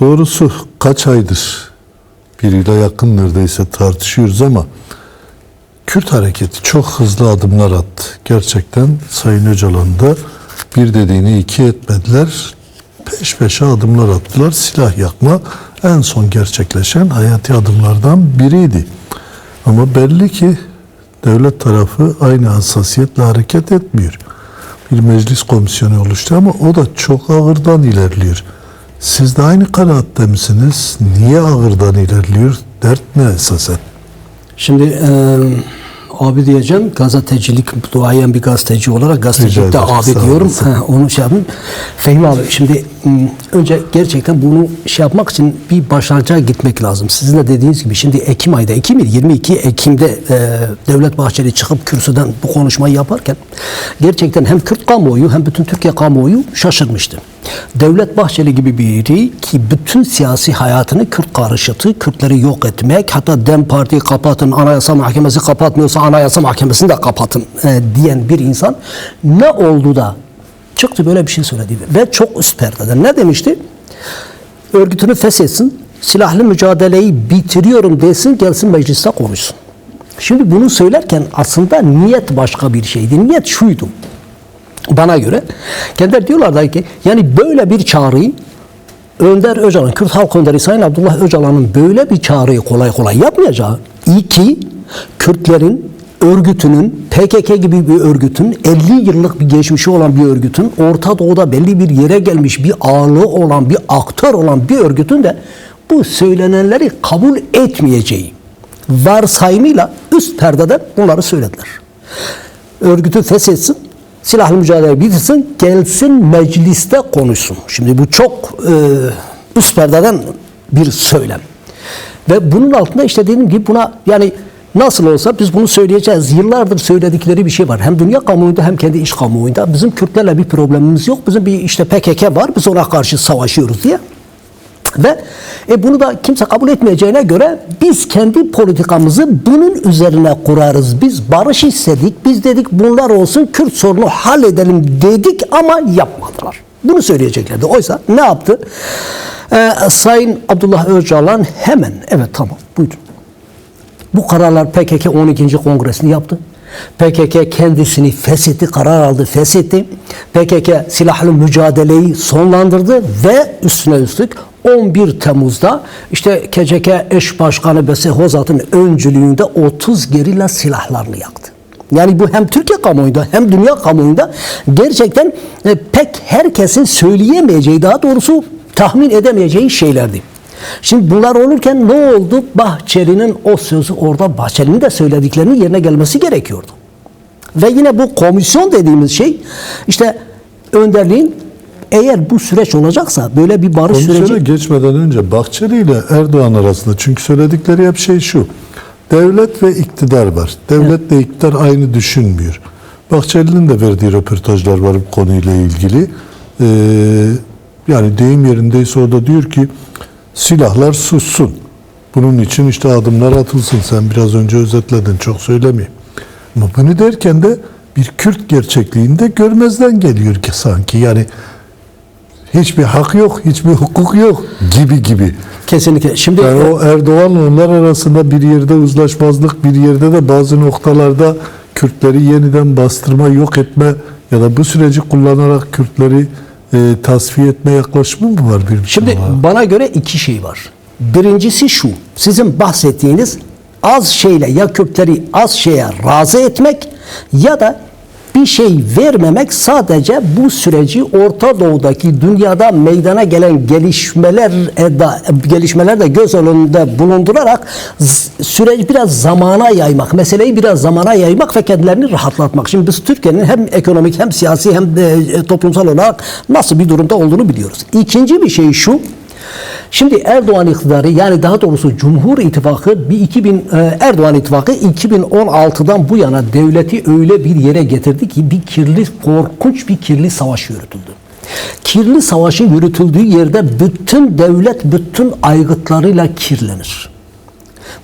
Doğrusu kaç aydır bir yıla yakın neredeyse tartışıyoruz ama Kürt hareketi çok hızlı adımlar attı. Gerçekten Sayın Öcalan da bir dediğini iki etmediler. Peş peşe adımlar attılar. Silah yakma en son gerçekleşen hayati adımlardan biriydi. Ama belli ki devlet tarafı aynı hassasiyetle hareket etmiyor. Bir meclis komisyonu oluştu ama o da çok ağırdan ilerliyor. Siz de aynı kanaatte misiniz? Niye ağırdan ilerliyor? Dert ne esasen? Şimdi e, abi diyeceğim gazetecilik duayen bir gazeteci olarak gazetecilikte abi diyorum. Ha, onu şey yapayım. Fehmi abi şimdi önce gerçekten bunu şey yapmak için bir başlangıca gitmek lazım. Sizin de dediğiniz gibi şimdi Ekim ayda Ekim değil, 22 Ekim'de e, Devlet Bahçeli çıkıp kürsüden bu konuşmayı yaparken gerçekten hem Kürt kamuoyu hem bütün Türkiye kamuoyu şaşırmıştı. Devlet Bahçeli gibi biri ki bütün siyasi hayatını Kürt karşıtı, Kürtleri yok etmek, hatta DEM Parti'yi kapatın, Anayasa Mahkemesi kapatmıyorsa Anayasa Mahkemesi'ni de kapatın e, diyen bir insan ne oldu da çıktı böyle bir şey söyledi ve çok üst perdeden ne demişti? Örgütünü feshetsin, silahlı mücadeleyi bitiriyorum desin, gelsin mecliste konuşsun. Şimdi bunu söylerken aslında niyet başka bir şeydi. Niyet şuydu bana göre. Kendileri diyorlardı ki yani böyle bir çağrıyı Önder Öcalan, Kürt Halk Önderi Sayın Abdullah Öcalan'ın böyle bir çağrıyı kolay kolay yapmayacağı iki Kürtlerin örgütünün PKK gibi bir örgütün 50 yıllık bir geçmişi olan bir örgütün Orta Doğu'da belli bir yere gelmiş bir ağırlığı olan bir aktör olan bir örgütün de bu söylenenleri kabul etmeyeceği varsayımıyla üst perdeden bunları söylediler örgütü feshetsin, silahlı mücadele bitirsin, gelsin mecliste konuşsun. Şimdi bu çok e, üst perdeden bir söylem. Ve bunun altında işte dediğim gibi buna yani nasıl olsa biz bunu söyleyeceğiz. Yıllardır söyledikleri bir şey var. Hem dünya kamuoyunda hem kendi iş kamuoyunda. Bizim Kürtlerle bir problemimiz yok. Bizim bir işte PKK var. Biz ona karşı savaşıyoruz diye. Ve e, bunu da kimse kabul etmeyeceğine göre biz kendi politikamızı bunun üzerine kurarız. Biz barış istedik. Biz dedik bunlar olsun Kürt sorunu halledelim dedik ama yapmadılar. Bunu söyleyeceklerdi. Oysa ne yaptı? Ee, Sayın Abdullah Öcalan hemen evet tamam buyurun. Bu kararlar PKK 12. Kongresini yaptı. PKK kendisini feshetti, karar aldı, feshetti. PKK silahlı mücadeleyi sonlandırdı ve üstüne üstlük 11 Temmuz'da işte KCK eş başkanı Bese Hozat'ın öncülüğünde 30 gerilla silahlarını yaktı. Yani bu hem Türkiye kamuoyunda hem dünya kamuoyunda gerçekten e, pek herkesin söyleyemeyeceği daha doğrusu tahmin edemeyeceği şeylerdi. Şimdi bunlar olurken ne oldu? Bahçeli'nin o sözü orada Bahçeli'nin de söylediklerinin yerine gelmesi gerekiyordu. Ve yine bu komisyon dediğimiz şey işte önderliğin eğer bu süreç olacaksa böyle bir barış Komisyona süreci geçmeden önce Bahçeli ile Erdoğan arasında çünkü söyledikleri hep şey şu. Devlet ve iktidar var. Devletle iktidar aynı düşünmüyor. Bahçeli'nin de verdiği röportajlar var bu konuyla ilgili. Ee, yani deyim yerindeyse o da diyor ki silahlar sussun. Bunun için işte adımlar atılsın. Sen biraz önce özetledin çok söylemeyeyim. Ama bunu derken de bir Kürt gerçekliğinde görmezden geliyor ki sanki. Yani hiçbir hak yok, hiçbir hukuk yok gibi gibi. kesinlikle şimdi Yani o Erdoğan onlar arasında bir yerde uzlaşmazlık, bir yerde de bazı noktalarda Kürtleri yeniden bastırma, yok etme ya da bu süreci kullanarak Kürtleri e, tasfiye etme yaklaşımı mı var bir Şimdi olarak? bana göre iki şey var. Birincisi şu. Sizin bahsettiğiniz az şeyle ya Kürtleri az şeye razı etmek ya da bir şey vermemek sadece bu süreci Orta Doğu'daki dünyada meydana gelen gelişmeler da, gelişmeler de göz önünde bulundurarak süreci biraz zamana yaymak, meseleyi biraz zamana yaymak ve kendilerini rahatlatmak. Şimdi biz Türkiye'nin hem ekonomik hem siyasi hem de e, toplumsal olarak nasıl bir durumda olduğunu biliyoruz. İkinci bir şey şu. Şimdi Erdoğan iktidarı yani daha doğrusu Cumhur İttifakı bir 2000 e, Erdoğan İttifakı 2016'dan bu yana devleti öyle bir yere getirdi ki bir kirli korkunç bir kirli savaş yürütüldü. Kirli savaşın yürütüldüğü yerde bütün devlet bütün aygıtlarıyla kirlenir.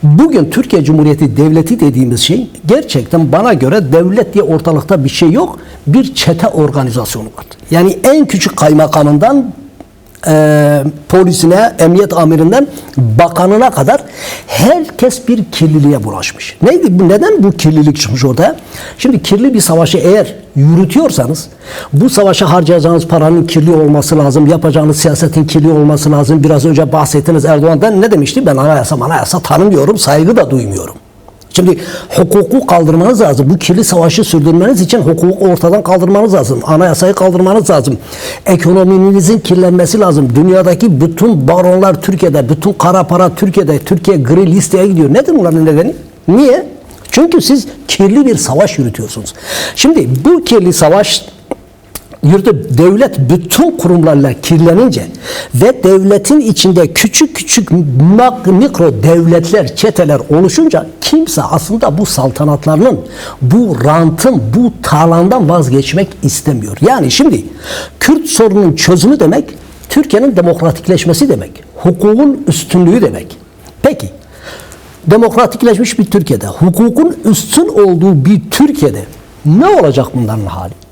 Bugün Türkiye Cumhuriyeti Devleti dediğimiz şey gerçekten bana göre devlet diye ortalıkta bir şey yok. Bir çete organizasyonu var. Yani en küçük kaymakamından e, polisine, emniyet amirinden bakanına kadar herkes bir kirliliğe bulaşmış. Neydi bu? Neden bu kirlilik çıkmış ortaya? Şimdi kirli bir savaşı eğer yürütüyorsanız bu savaşa harcayacağınız paranın kirli olması lazım, yapacağınız siyasetin kirli olması lazım. Biraz önce bahsettiniz Erdoğan'dan ne demişti? Ben anayasa anayasa tanımıyorum, saygı da duymuyorum. Şimdi hukuku kaldırmanız lazım. Bu kirli savaşı sürdürmeniz için hukuku ortadan kaldırmanız lazım. Anayasayı kaldırmanız lazım. Ekonominizin kirlenmesi lazım. Dünyadaki bütün baronlar Türkiye'de, bütün kara para Türkiye'de, Türkiye gri listeye gidiyor. Nedir bunların nedeni? Niye? Çünkü siz kirli bir savaş yürütüyorsunuz. Şimdi bu kirli savaş yurdu devlet bütün kurumlarla kirlenince ve devletin içinde küçük küçük mikro devletler, çeteler oluşunca kimse aslında bu saltanatlarının, bu rantın, bu talandan vazgeçmek istemiyor. Yani şimdi Kürt sorunun çözümü demek Türkiye'nin demokratikleşmesi demek. Hukukun üstünlüğü demek. Peki demokratikleşmiş bir Türkiye'de, hukukun üstün olduğu bir Türkiye'de ne olacak bunların hali?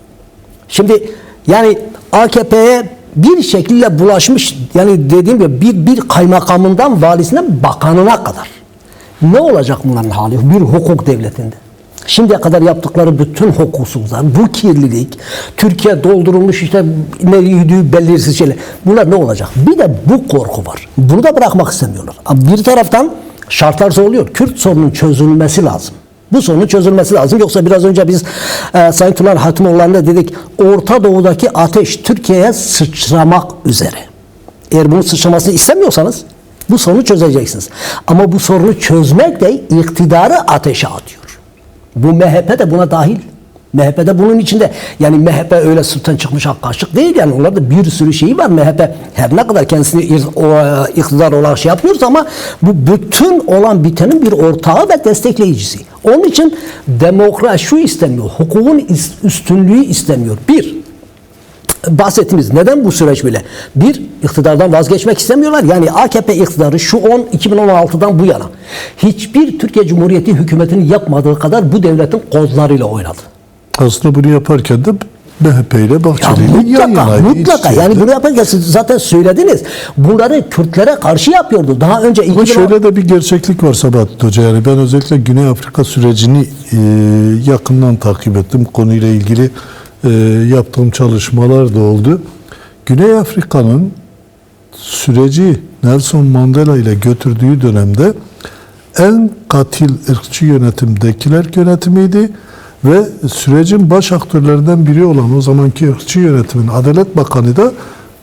Şimdi yani AKP'ye bir şekilde bulaşmış yani dediğim gibi bir, bir kaymakamından valisine bakanına kadar. Ne olacak bunların hali bir hukuk devletinde? Şimdiye kadar yaptıkları bütün hukuksuzlar, bu kirlilik, Türkiye doldurulmuş işte ne yürüdüğü belirsiz şeyler. Bunlar ne olacak? Bir de bu korku var. Bunu da bırakmak istemiyorlar. Bir taraftan şartlar zorluyor. Kürt sorunun çözülmesi lazım. Bu sorunun çözülmesi lazım. Yoksa biraz önce biz e, Sayın Turan Hatimoğlu'na dedik Orta Doğu'daki ateş Türkiye'ye sıçramak üzere. Eğer bunun sıçramasını istemiyorsanız bu sorunu çözeceksiniz. Ama bu sorunu çözmek de iktidarı ateşe atıyor. Bu MHP de buna dahil. MHP de bunun içinde. Yani MHP öyle sırttan çıkmış ak değil yani. Onlarda bir sürü şeyi var. MHP her ne kadar kendisini iktidar olarak şey yapmıyorsa ama bu bütün olan bitenin bir ortağı ve destekleyicisi. Onun için demokrasi şu istemiyor. Hukukun üstünlüğü istemiyor. Bir, bahsettiğimiz neden bu süreç böyle? Bir, iktidardan vazgeçmek istemiyorlar. Yani AKP iktidarı şu 10 2016'dan bu yana hiçbir Türkiye Cumhuriyeti hükümetinin yapmadığı kadar bu devletin kozlarıyla oynadı. Aslında bunu yaparken de MHP ile Ya Bahçeli ile yan mutlaka, yanaydı. mutlaka. istiyordu. Yani bunu yaparken siz zaten söylediniz. Bunları Kürtlere karşı yapıyordu. Daha önce Ama 2010 şöyle de bir gerçeklik var Sabahattin Hoca. Yani ben özellikle Güney Afrika sürecini e, yakından takip ettim. Konuyla ilgili e, yaptığım çalışmalar da oldu. Güney Afrika'nın süreci Nelson Mandela ile götürdüğü dönemde en katil ırkçı yönetimdekiler yönetimiydi ve sürecin baş aktörlerinden biri olan o zamanki ırkçı yönetimin Adalet Bakanı da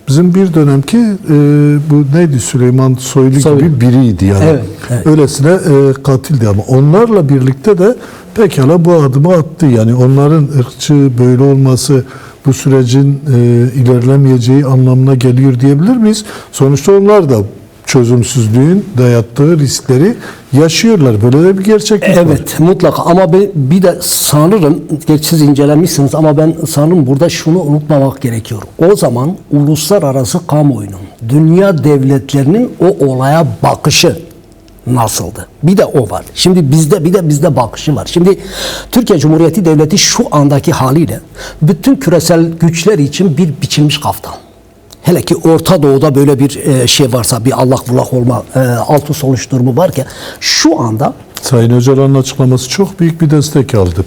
bizim bir dönemki e, bu neydi Süleyman Soylu, Soylu. gibi biriydi yani. Evet, evet. Öylesine e, katildi ama onlarla birlikte de pekala bu adımı attı. Yani onların ırkçı böyle olması bu sürecin e, ilerlemeyeceği anlamına geliyor diyebilir miyiz? Sonuçta onlar da çözümsüzlüğün dayattığı riskleri yaşıyorlar. Böyle de bir gerçeklik var. Evet mutlaka ama bir, bir de sanırım geç siz incelemişsiniz ama ben sanırım burada şunu unutmamak gerekiyor. O zaman uluslararası kamuoyunun, dünya devletlerinin o olaya bakışı nasıldı? Bir de o var. Şimdi bizde bir de bizde bakışı var. Şimdi Türkiye Cumhuriyeti Devleti şu andaki haliyle bütün küresel güçler için bir biçilmiş kaftan. Hele ki Orta Doğu'da böyle bir e, şey varsa bir Allah bullak olma e, alt üst oluş durumu var ki şu anda Sayın Öcalan'ın açıklaması çok büyük bir destek aldı.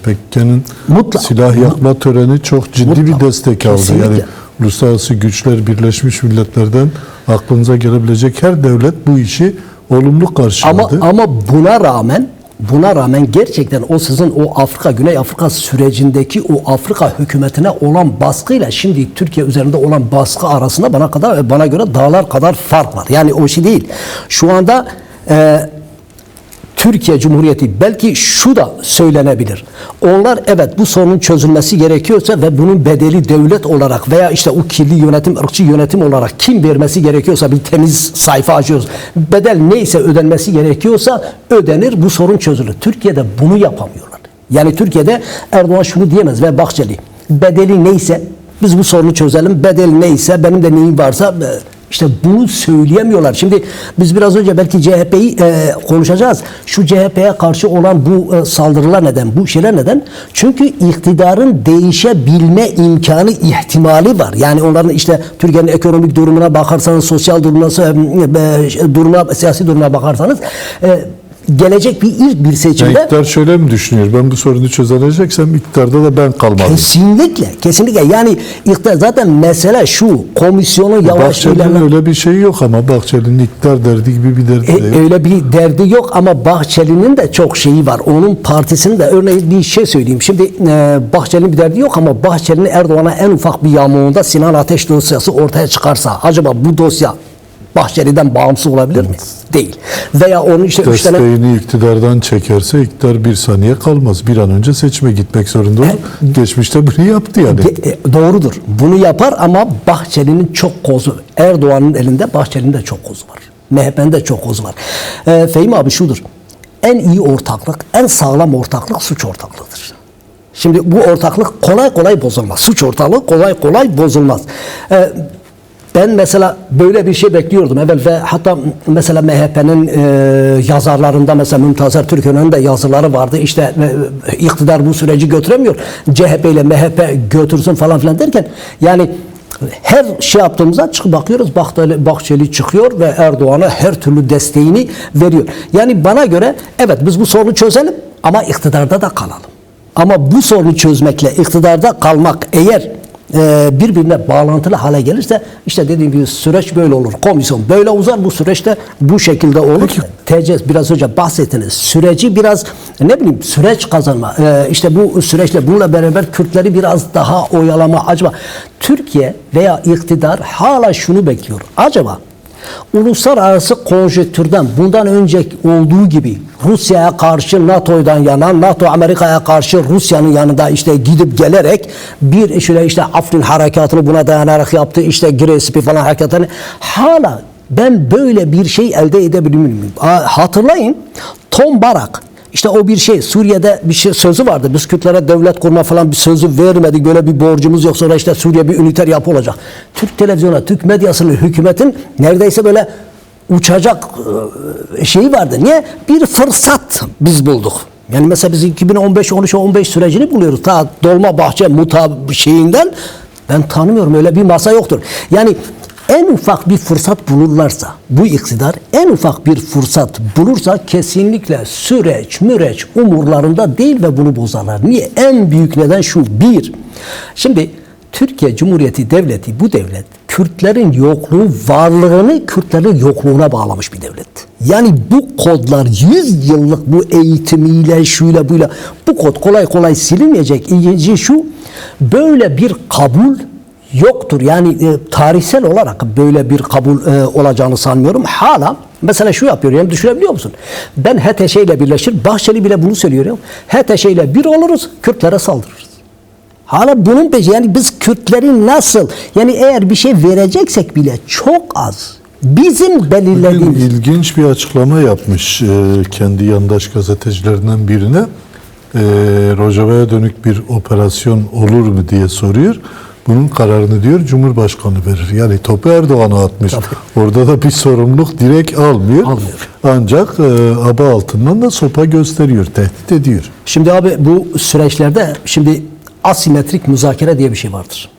Mutlaka. silah yakma töreni çok ciddi Mutlaka. bir destek aldı. Kesinlikle. Yani uluslararası güçler Birleşmiş Milletler'den aklınıza gelebilecek her devlet bu işi olumlu Ama karşıladı. ama buna rağmen buna rağmen gerçekten o sizin o Afrika Güney Afrika sürecindeki o Afrika hükümetine olan baskıyla şimdi Türkiye üzerinde olan baskı arasında bana kadar bana göre dağlar kadar fark var. Yani o şey değil. Şu anda e, Türkiye Cumhuriyeti belki şu da söylenebilir. Onlar evet bu sorunun çözülmesi gerekiyorsa ve bunun bedeli devlet olarak veya işte o kirli yönetim, ırkçı yönetim olarak kim vermesi gerekiyorsa bir temiz sayfa açıyoruz. Bedel neyse ödenmesi gerekiyorsa ödenir bu sorun çözülür. Türkiye'de bunu yapamıyorlar. Yani Türkiye'de Erdoğan şunu diyemez ve Bahçeli bedeli neyse biz bu sorunu çözelim. Bedel neyse benim de neyim varsa e, İşte bunu söyleyemiyorlar. Şimdi biz biraz önce belki CHP'yi e, konuşacağız. Şu CHP'ye karşı olan bu e, saldırılar neden? Bu şeyler neden? Çünkü iktidarın değişebilme imkanı ihtimali var. Yani onların işte Türkiye'nin ekonomik durumuna bakarsanız, sosyal durumuna, e, durumuna siyasi durumuna bakarsanız e, gelecek bir ilk bir seçimde iktidar şöyle mi düşünüyor? Ben bu sorunu çözeceksem iktidarda da ben kalmalıyım. kesinlikle kesinlikle yani iktidar zaten mesele şu komisyonu yavaş Bahçeli'nin ilerleme öyle bir şey yok ama Bahçeli'nin iktidar derdi gibi bir derdi de E, yok. öyle bir derdi yok ama Bahçeli'nin de çok şeyi var. Onun partisinin de örneğin bir şey söyleyeyim. Şimdi e, Bahçeli'nin bir derdi yok ama Bahçeli'nin Erdoğan'a en ufak bir yamuğunda Sinan Ateş dosyası ortaya çıkarsa acaba bu dosya Bahçeli'den bağımsız olabilir mi? Değil. Veya onun işte üç tane Desteğini iktidardan çekerse iktidar bir saniye kalmaz. Bir an önce seçime gitmek zorunda olur. Geçmişte bunu yaptı yani. E, doğrudur. Bunu yapar ama Bahçeli'nin çok kozu. Erdoğan'ın elinde Bahçeli'nin de çok kozu var. MHP'nin de çok kozu var. E, Fehmi abi şudur. En iyi ortaklık, en sağlam ortaklık suç ortaklığıdır. Şimdi bu ortaklık kolay kolay bozulmaz. Suç ortaklığı kolay kolay bozulmaz. E, ben mesela böyle bir şey bekliyordum evvel ve hatta mesela MHP'nin e, yazarlarında mesela Mümtazer Türkönen'in de yazıları vardı. İşte e, iktidar bu süreci götüremiyor. CHP ile MHP götürsün falan filan derken yani her şey yaptığımızda çıkıp bakıyoruz Bahçeli çıkıyor ve Erdoğan'a her türlü desteğini veriyor. Yani bana göre evet biz bu sorunu çözelim ama iktidarda da kalalım. Ama bu sorunu çözmekle iktidarda kalmak eğer e, birbirine bağlantılı hale gelirse işte dediğim gibi süreç böyle olur. Komisyon böyle uzar bu süreçte bu şekilde olur. TC biraz önce bahsettiniz. Süreci biraz ne bileyim süreç kazanma. E, işte bu süreçle bununla beraber Kürtleri biraz daha oyalama. Acaba Türkiye veya iktidar hala şunu bekliyor. Acaba uluslararası konjektürden bundan önce olduğu gibi Rusya'ya karşı NATO'dan yana, NATO Amerika'ya karşı Rusya'nın yanında işte gidip gelerek bir şöyle işte Afrin harekatını buna dayanarak yaptı. işte Giresun'u falan harekatını hala ben böyle bir şey elde edebilir miyim? Hatırlayın Tom Barak işte o bir şey Suriye'de bir şey sözü vardı. Biz Kürtlere devlet kurma falan bir sözü vermedik. Böyle bir borcumuz yok. Sonra işte Suriye bir üniter yapı olacak. Türk televizyonu, Türk medyasının, hükümetin neredeyse böyle uçacak e, şeyi vardı. Niye? Bir fırsat biz bulduk. Yani mesela biz 2015 13 15 sürecini buluyoruz. Ta Dolma Bahçe muta şeyinden ben tanımıyorum. Öyle bir masa yoktur. Yani en ufak bir fırsat bulurlarsa bu iktidar en ufak bir fırsat bulursa kesinlikle süreç müreç umurlarında değil ve bunu bozarlar. Niye? En büyük neden şu. Bir, şimdi Türkiye Cumhuriyeti Devleti bu devlet Kürtlerin yokluğu varlığını Kürtlerin yokluğuna bağlamış bir devlet. Yani bu kodlar 100 yıllık bu eğitimiyle şuyla buyla bu kod kolay kolay silinmeyecek. İlginci şu böyle bir kabul yoktur. Yani e, tarihsel olarak böyle bir kabul e, olacağını sanmıyorum. Hala mesela şu yapıyor yani düşünebiliyor musun? Ben HTŞ ile birleşir. Bahçeli bile bunu söylüyor ya. HTŞ ile bir oluruz, Kürtlere saldırırız. Hala bunun peşi yani biz Kürtlerin nasıl yani eğer bir şey vereceksek bile çok az. Bizim Bugün belirlediğimiz ilginç bir açıklama yapmış e, kendi yandaş gazetecilerinden birine. E, Rojava'ya dönük bir operasyon olur mu diye soruyor. Bunun kararını diyor Cumhurbaşkanı verir. Yani topu Erdoğan'a atmış. Orada da bir sorumluluk direkt almıyor. Almıyor. Ancak e, aba altından da sopa gösteriyor, tehdit ediyor. Şimdi abi bu süreçlerde şimdi asimetrik müzakere diye bir şey vardır.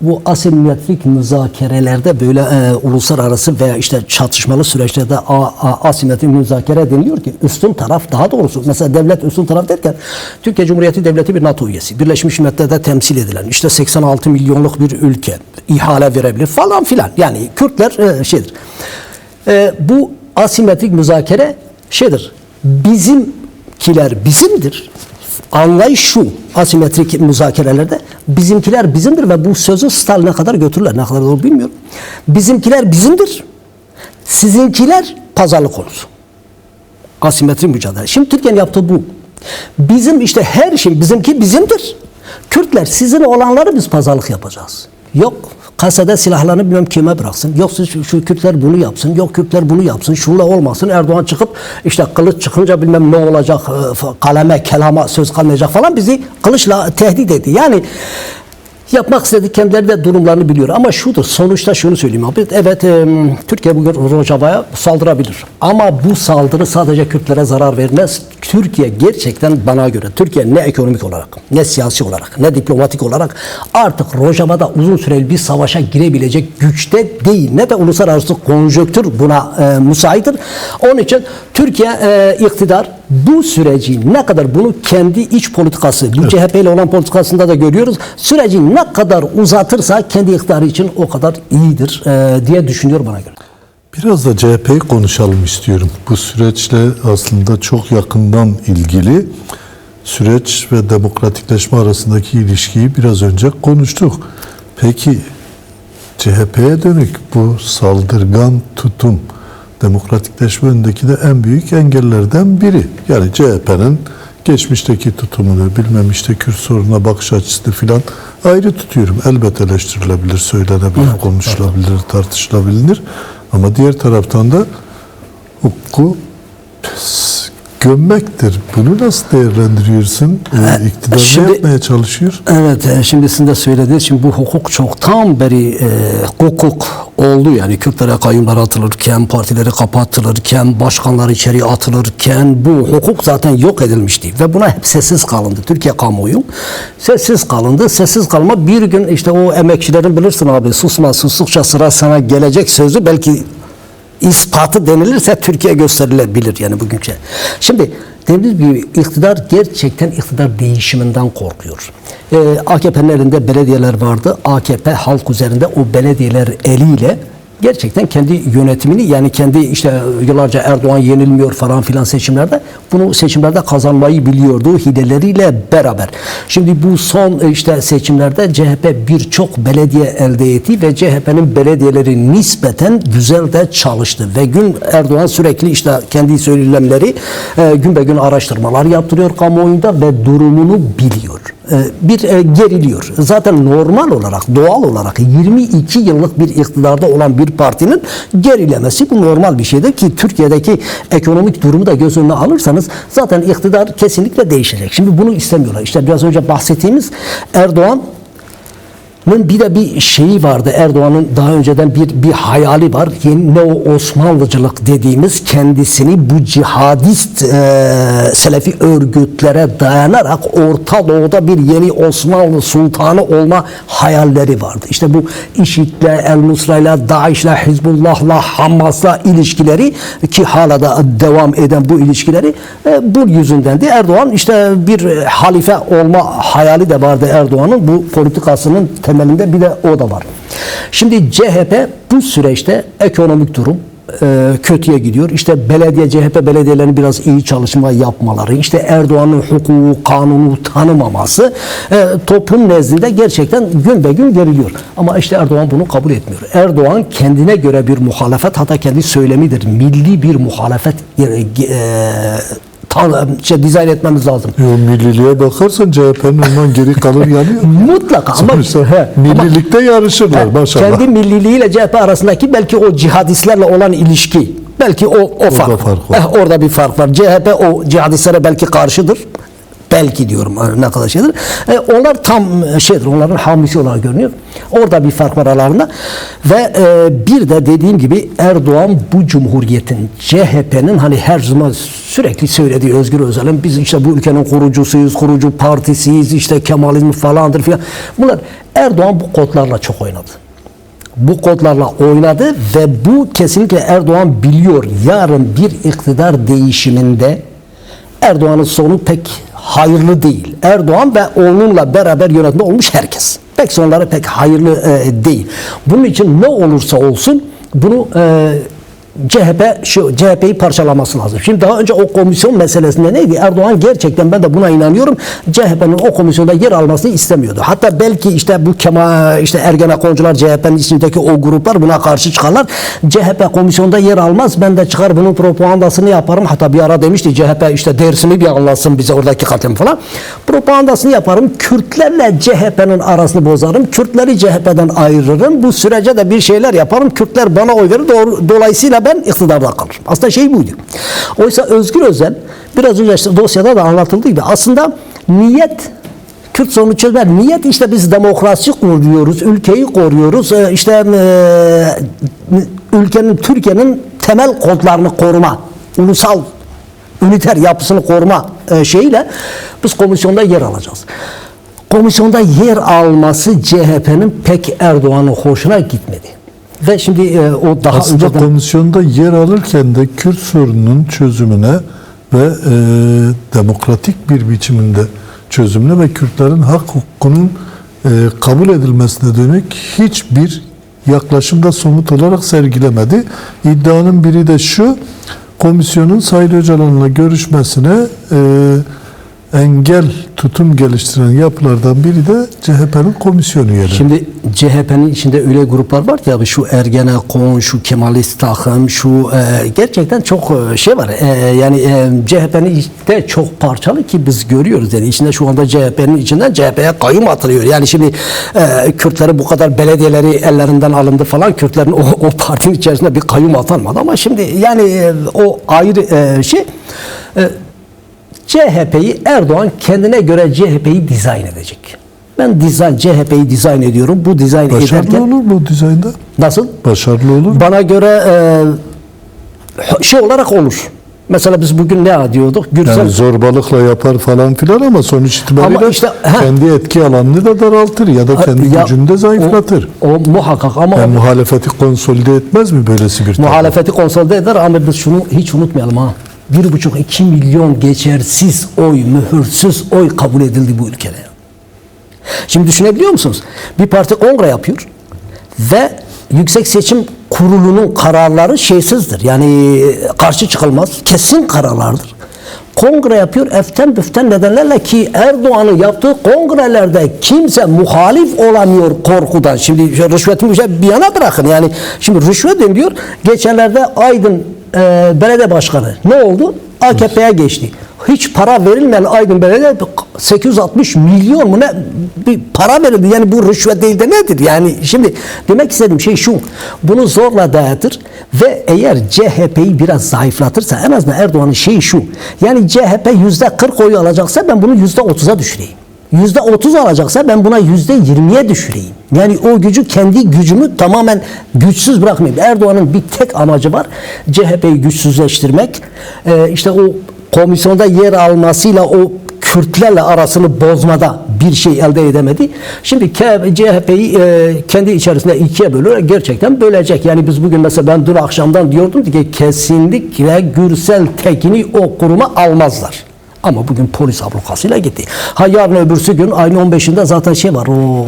Bu asimetrik müzakerelerde böyle e, uluslararası veya işte çatışmalı süreçlerde a, a- asimetrik müzakere deniliyor ki üstün taraf daha doğrusu mesela devlet üstün taraf derken Türkiye Cumhuriyeti Devleti bir NATO üyesi. Birleşmiş Milletler'de temsil edilen işte 86 milyonluk bir ülke ihale verebilir falan filan. Yani Kürtler e, şeydir. E, bu asimetrik müzakere şeydir. Bizimkiler bizimdir. Anlayış şu asimetrik müzakerelerde bizimkiler bizimdir ve bu sözü Stalin'e kadar götürürler. Ne kadar doğru bilmiyorum. Bizimkiler bizimdir. Sizinkiler pazarlık konusu. Asimetrik mücadele. Şimdi Türkiye'nin yaptığı bu. Bizim işte her şey bizimki bizimdir. Kürtler sizin olanları biz pazarlık yapacağız. Yok kasada silahlarını bilmem kime bıraksın. Yok şu, şu Kürtler bunu yapsın. Yok Kürtler bunu yapsın. Şunla olmasın. Erdoğan çıkıp işte kılıç çıkınca bilmem ne olacak. e, Kaleme, kelama söz kalmayacak falan bizi kılıçla tehdit etti. Yani Yapmak istedik kendileri de durumlarını biliyor. Ama şudur sonuçta şunu söyleyeyim abi. Evet e, Türkiye bugün Rojava'ya saldırabilir. Ama bu saldırı sadece Kürtlere zarar vermez. Türkiye gerçekten bana göre Türkiye ne ekonomik olarak ne siyasi olarak ne diplomatik olarak artık Rojava'da uzun süreli bir savaşa girebilecek güçte değil. Ne de uluslararası konjonktür buna e, müsaittir. Onun için Türkiye e, iktidar bu süreci ne kadar bunu kendi iç politikası, bu CHP ile olan politikasında da görüyoruz. Süreci ne kadar uzatırsa kendi iktidarı için o kadar iyidir e, diye düşünüyor bana göre. Biraz da CHP'yi konuşalım istiyorum. Bu süreçle aslında çok yakından ilgili süreç ve demokratikleşme arasındaki ilişkiyi biraz önce konuştuk. Peki CHP'ye dönük bu saldırgan tutum demokratikleşme önündeki de en büyük engellerden biri. Yani CHP'nin geçmişteki tutumunu bilmem işte Kürt sorununa bakış açısını filan ayrı tutuyorum. Elbet eleştirilebilir, söylenebilir, konuşulabilir, tartışılabilir. Ama diğer taraftan da hukuku gömmektir. Bunu nasıl değerlendiriyorsun? Ee, iktidar şimdi- yapmaya çalışıyor? Evet, e, şimdi sizin de söylediğiniz şimdi bu hukuk çoktan beri e, hukuk oldu yani Kürtlere kayyumlar atılırken, partileri kapatılırken, başkanlar içeri atılırken bu hukuk zaten yok edilmişti ve buna hep sessiz kalındı. Türkiye kamuoyu sessiz kalındı. Sessiz kalma bir gün işte o emekçilerin bilirsin abi susma sustukça sıra sana gelecek sözü belki ispatı denilirse Türkiye gösterilebilir yani bugünkçe. Şimdi dediğimiz gibi iktidar gerçekten iktidar değişiminden korkuyor. Ee, AKP'nin elinde belediyeler vardı. AKP halk üzerinde o belediyeler eliyle gerçekten kendi yönetimini yani kendi işte yıllarca Erdoğan yenilmiyor falan filan seçimlerde bunu seçimlerde kazanmayı biliyordu hileleriyle beraber. Şimdi bu son e, işte seçimlerde CHP birçok belediye elde etti ve CHP'nin belediyeleri nispeten güzel de çalıştı ve gün Erdoğan sürekli işte kendi söylemleri e, gün be gün araştırmalar yaptırıyor kamuoyunda ve durumunu biliyor e, bir e, geriliyor. Zaten normal olarak, doğal olarak 22 yıllık bir iktidarda olan bir partinin gerilemesi bu normal bir şeydir ki Türkiye'deki ekonomik durumu da göz önüne alırsanız zaten iktidar kesinlikle değişecek. Şimdi bunu istemiyorlar. İşte biraz önce bahsettiğimiz Erdoğan bir de bir şeyi vardı Erdoğan'ın daha önceden bir bir hayali var. Yeni neo Osmanlıcılık dediğimiz kendisini bu cihadist e, Selefi örgütlere dayanarak Orta Doğu'da bir yeni Osmanlı sultanı olma hayalleri vardı. İşte bu IŞİD'le, El-Nusra'yla, DAEŞ'le, Hizbullah'la, Hamas'la ilişkileri ki hala da devam eden bu ilişkileri e, bu yüzündendi. Erdoğan işte bir halife olma hayali de vardı Erdoğan'ın. Bu politikasının temelinde bir de o da var. Şimdi CHP bu süreçte ekonomik durum e, kötüye gidiyor. İşte belediye CHP belediyelerinin biraz iyi çalışma yapmaları, işte Erdoğan'ın hukuku, kanunu tanımaması e, toplum nezdinde gerçekten gün be gün geriliyor. Ama işte Erdoğan bunu kabul etmiyor. Erdoğan kendine göre bir muhalefet hatta kendi söylemidir. Milli bir muhalefet e, e, tan- şey, dizayn etmemiz lazım. Yo, milliliğe bakarsan CHP'nin ondan geri kalır yanıyor. Mutlaka ama He, ama- millilikte yarışırlar maşallah. kendi milliliğiyle CHP arasındaki belki o cihadistlerle olan ilişki belki o o fark. fark var. Eh, orada bir fark var. CHP o cihadistlere belki karşıdır. Belki diyorum ne kadar şeydir. E, onlar tam e, şeydir. Onların hamisi olarak görünüyor. Orada bir fark var aralarında. Ve e, bir de dediğim gibi Erdoğan bu cumhuriyetin CHP'nin hani her zaman sürekli söylediği Özgür Özel'in biz işte bu ülkenin kurucusuyuz, kurucu partisiyiz, işte Kemalizm falandır filan. Bunlar Erdoğan bu kodlarla çok oynadı bu kodlarla oynadı ve bu kesinlikle Erdoğan biliyor. Yarın bir iktidar değişiminde Erdoğan'ın sonu pek hayırlı değil. Erdoğan ve onunla beraber yönetimde olmuş herkes. Pek sonları pek hayırlı e, değil. Bunun için ne olursa olsun bunu e, CHP şu CHP'yi parçalaması lazım. Şimdi daha önce o komisyon meselesinde neydi? Erdoğan gerçekten ben de buna inanıyorum. CHP'nin o komisyonda yer almasını istemiyordu. Hatta belki işte bu Kema işte Ergenekoncular CHP'nin içindeki o gruplar buna karşı çıkarlar. CHP komisyonda yer almaz. Ben de çıkar bunun propagandasını yaparım. Hatta bir ara demişti CHP işte dersimi bir anlatsın bize oradaki katliam falan. Propagandasını yaparım. Kürtlerle CHP'nin arasını bozarım. Kürtleri CHP'den ayırırım. Bu sürece de bir şeyler yaparım. Kürtler bana oy verir. Dolayısıyla ben iktidarda kalırım. Aslında şey buydu. Oysa Özgür Özel biraz önce dosyada da anlatıldığı gibi aslında niyet Kürt sorunu çözmek. Niyet işte biz demokrasi koruyoruz, ülkeyi koruyoruz. Ee, işte e, ülkenin, Türkiye'nin temel kodlarını koruma, ulusal üniter yapısını koruma e, şeyiyle biz komisyonda yer alacağız. Komisyonda yer alması CHP'nin pek Erdoğan'ın hoşuna gitmedi. Ve şimdi e, o daha Aslında önceden komisyonda yer alırken de Kürt sorununun çözümüne ve e, demokratik bir biçiminde çözümüne ve Kürtlerin hak hukukunun e, kabul edilmesine dönük hiçbir yaklaşımda somut olarak sergilemedi. İddianın biri de şu, komisyonun Sayın Öcalan'la görüşmesine e, engel tutum geliştiren yapılardan biri de CHP'nin komisyon üyeleri. Şimdi CHP'nin içinde öyle gruplar var ki abi şu Ergenekon, şu Kemalist takım, şu e, gerçekten çok e, şey var. E, yani e, CHP'nin de çok parçalı ki biz görüyoruz. Yani içinde şu anda CHP'nin içinden CHP'ye kayyum atılıyor. Yani şimdi e, Kürtleri bu kadar belediyeleri ellerinden alındı falan. Kürtlerin o, o partinin içerisinde bir kayyum atanmadı ama şimdi yani e, o ayrı e, şey e, CHP'yi Erdoğan kendine göre CHP'yi dizayn edecek. Ben dizayn CHP'yi dizayn ediyorum. Bu dizayn Başarılı ederken olur mu dizaynda? nasıl? Başarılı olur? Bana göre e, şey olarak olur. Mesela biz bugün ne diyorduk? Gürsel Yani zorbalıkla yapar falan filan ama sonuç itibariyle Ama işte, kendi etki alanını da daraltır ya da kendi Ya, gücünü de zayıflatır. O, o muhakkak ama yani o muhalefeti konsolide etmez mi böylesi bir muhalefeti konsolide eder ama biz şunu hiç unutmayalım ha. Bir buçuk iki milyon geçersiz oy, mühürsüz oy kabul edildi bu ülkede. Şimdi düşünebiliyor musunuz? Bir parti kongre yapıyor ve Yüksek Seçim Kurulu'nun kararları şeysizdir. Yani karşı çıkılmaz. Kesin kararlardır. Kongre yapıyor eften büften nedenlerle ki Erdoğan'ın yaptığı kongrelerde kimse muhalif olamıyor korkudan. Şimdi bir şey bir yana bırakın. Yani şimdi rüşvet deniliyor. Geçenlerde Aydın e, belediye başkanı ne oldu? AKP'ye geçti. Hiç para verilmeyen Aydın Belediye 860 milyon mu ne bir para verildi. Yani bu rüşvet değil de nedir? Yani şimdi demek istediğim şey şu. Bunu zorla dayatır ve eğer CHP'yi biraz zayıflatırsa en azından Erdoğan'ın şeyi şu. Yani CHP yüzde 40 oyu alacaksa ben bunu yüzde 30'a düşüreyim. Yüzde 30 alacaksa ben buna yüzde 20'ye düşüreyim. Yani o gücü kendi gücümü tamamen güçsüz bırakmayayım. Erdoğan'ın bir tek amacı var. CHP'yi güçsüzleştirmek. Ee, işte o komisyonda yer almasıyla o Kürtlerle arasını bozmada bir şey elde edemedi. Şimdi CHP'yi e, kendi içerisinde ikiye bölüyor. Gerçekten bölecek. Yani biz bugün mesela ben dün akşamdan diyordum ki kesinlikle Gürsel Tekin'i o kuruma almazlar. Ama bugün polis ablukasıyla gitti. Ha yarın öbürsü gün ayın 15'inde zaten şey var o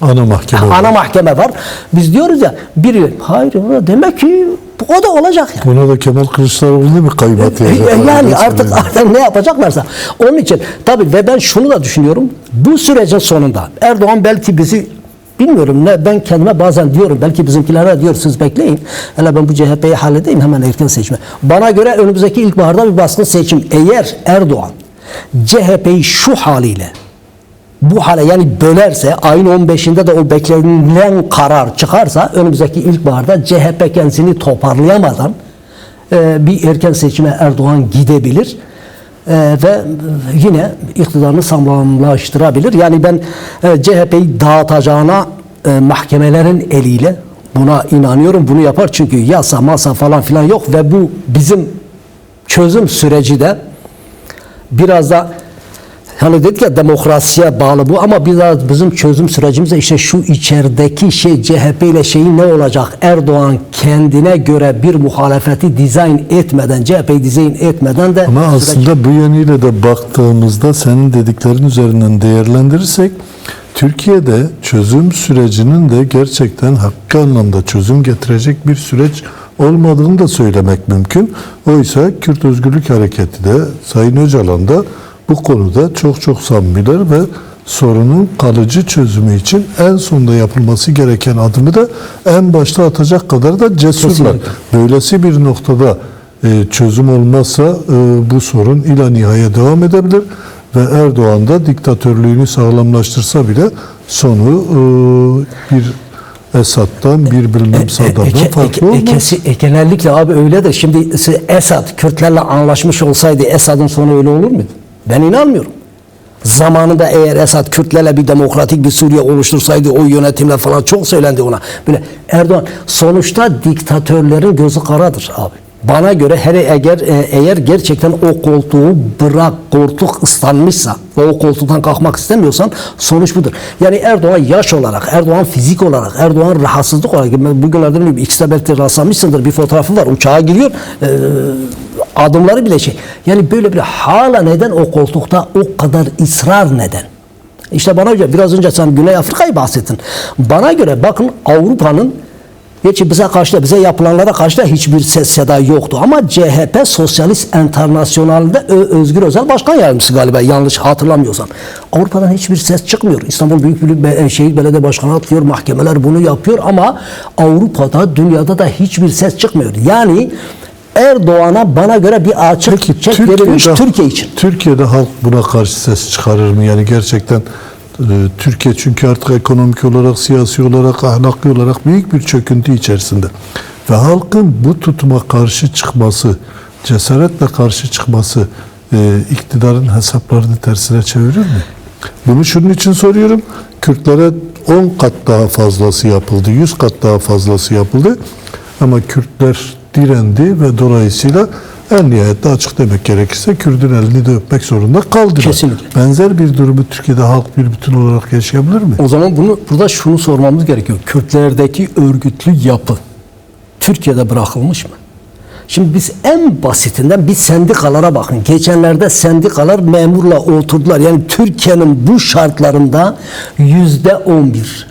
Ana mahkeme. var. ana mahkeme var. Biz diyoruz ya biri hayır demek ki o da olacak yani. Buna da Kemal Kılıçdaroğlu bir kaybat yazacak. E, Yani Öyle artık artık ne yapacaklarsa. Onun için tabii ve ben şunu da düşünüyorum. Bu sürecin sonunda Erdoğan belki bizi bilmiyorum ne ben kendime bazen diyorum belki bizimkilere diyor siz bekleyin. Hele ben bu CHP'yi halledeyim hemen erken seçme. Bana göre önümüzdeki ilkbaharda bir baskın seçim. Eğer Erdoğan CHP'yi şu haliyle bu hale yani bölerse ayın 15'inde de o beklenilen karar çıkarsa önümüzdeki ilkbaharda CHP kendisini toparlayamadan e, bir erken seçime Erdoğan gidebilir E, ve yine iktidarını sağlamlaştırabilir. Yani ben e, CHP'yi dağıtacağına e, mahkemelerin eliyle buna inanıyorum. Bunu yapar çünkü yasa masa falan filan yok ve bu bizim çözüm süreci de biraz da Hani dedik ya demokrasiye bağlı bu ama biraz bizim çözüm sürecimizde işte şu içerideki şey CHP ile şeyi ne olacak? Erdoğan kendine göre bir muhalefeti dizayn etmeden, CHP'yi dizayn etmeden de Ama süreç- aslında bu yönüyle de baktığımızda senin dediklerin üzerinden değerlendirirsek Türkiye'de çözüm sürecinin de gerçekten hakkı anlamda çözüm getirecek bir süreç olmadığını da söylemek mümkün. Oysa Kürt Özgürlük Hareketi de Sayın Öcalan da bu konuda çok çok samimiler ve sorunun kalıcı çözümü için en sonda yapılması gereken adımı da en başta atacak kadar da cesurlar. Kesinlikle. Böylesi bir noktada e, çözüm olmazsa e, bu sorun ila nihaya devam edebilir ve Erdoğan da diktatörlüğünü sağlamlaştırsa bile sonu e, bir Esad'dan bir bilmem Saddam'dan Eke- eke- farklı eke- olmaz. ekesi- e, genellikle abi öyle de şimdi Esad Kürtlerle anlaşmış olsaydı Esad'ın sonu öyle olur muydu? Ben inanmıyorum. Zamanında eğer Esad Kürtlerle bir demokratik bir Suriye oluştursaydı o yönetimle falan çok söylendi ona. Böyle Erdoğan sonuçta diktatörlerin gözü karadır abi. Bana göre hele eğer e, eğer gerçekten o koltuğu bırak koltuk ıslanmışsa ve o koltuktan kalkmak istemiyorsan sonuç budur. Yani Erdoğan yaş olarak, Erdoğan fizik olarak, Erdoğan rahatsızlık olarak bugünlerde bilmiyorum ikisi de belki rastlamışsındır bir fotoğrafı var uçağa giriyor e, adımları bile şey. Yani böyle bir hala neden o koltukta o kadar ısrar neden? İşte bana göre biraz önce sen Güney Afrika'yı bahsettin. Bana göre bakın Avrupa'nın Geçi bize karşı da bize yapılanlara karşı da hiçbir ses seda yoktu. Ama CHP Sosyalist Enternasyonal'de Özgür Özel Başkan Yardımcısı galiba yanlış hatırlamıyorsam. Avrupa'dan hiçbir ses çıkmıyor. İstanbul Büyükşehir Be- Şehir Belediye Başkanı atıyor, mahkemeler bunu yapıyor ama Avrupa'da, dünyada da hiçbir ses çıkmıyor. Yani Erdoğan'a bana göre bir açık çek verilmiş Türkiye için. Türkiye'de halk buna karşı ses çıkarır mı? Yani gerçekten e, Türkiye çünkü artık ekonomik olarak, siyasi olarak, ahlaki olarak büyük bir çöküntü içerisinde. Ve halkın bu tutuma karşı çıkması, cesaretle karşı çıkması e, iktidarın hesaplarını tersine çevirir mi? Bunu şunun için soruyorum. Kürtlere 10 kat daha fazlası yapıldı, 100 kat daha fazlası yapıldı. Ama Kürtler direndi ve dolayısıyla en nihayette açık demek gerekirse Kürdün elini de öpmek zorunda kaldılar. Kesinlikle. Benzer bir durumu Türkiye'de halk bir bütün olarak yaşayabilir mi? O zaman bunu burada şunu sormamız gerekiyor. Kürtlerdeki örgütlü yapı Türkiye'de bırakılmış mı? Şimdi biz en basitinden bir sendikalara bakın. Geçenlerde sendikalar memurla oturdular. Yani Türkiye'nin bu şartlarında yüzde on bir.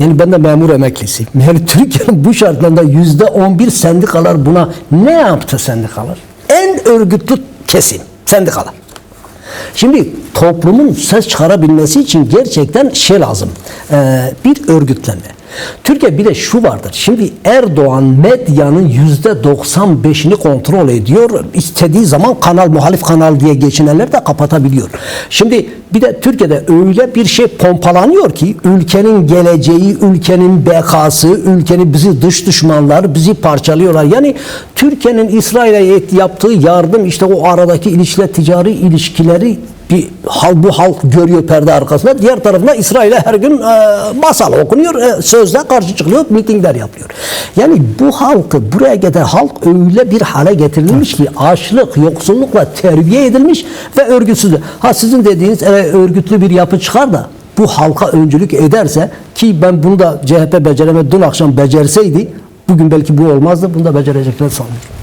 Yani ben de memur emeklisiyim. Yani Türkiye'nin bu şartlarında yüzde on bir sendikalar buna ne yaptı sendikalar? En örgütlü kesim sendikalar. Şimdi toplumun ses çıkarabilmesi için gerçekten şey lazım. e, bir örgütlenme. Türkiye bir de şu vardır. Şimdi Erdoğan medyanın yüzde 95'ini kontrol ediyor. İstediği zaman kanal muhalif kanal diye geçinenler de kapatabiliyor. Şimdi bir de Türkiye'de öyle bir şey pompalanıyor ki ülkenin geleceği, ülkenin bekası, ülkenin bizi dış düşmanlar bizi parçalıyorlar. Yani Türkiye'nin İsrail'e yaptığı yardım işte o aradaki ilişkiler, ticari ilişkileri bir hal bu halk görüyor perde arkasında. Diğer tarafında İsrail'e her gün e, masal okunuyor, e, sözde karşı çıkılıyor, mitingler yapılıyor. Yani bu halkı buraya gelen halk öyle bir hale getirilmiş ki açlık, yoksullukla terbiye edilmiş ve örgütsüz. Ha sizin dediğiniz evet, örgütlü bir yapı çıkar da bu halka öncülük ederse ki ben bunu da CHP beceremedi dün akşam becerseydi bugün belki bu olmazdı. Bunu da becerecekler sanıyorum.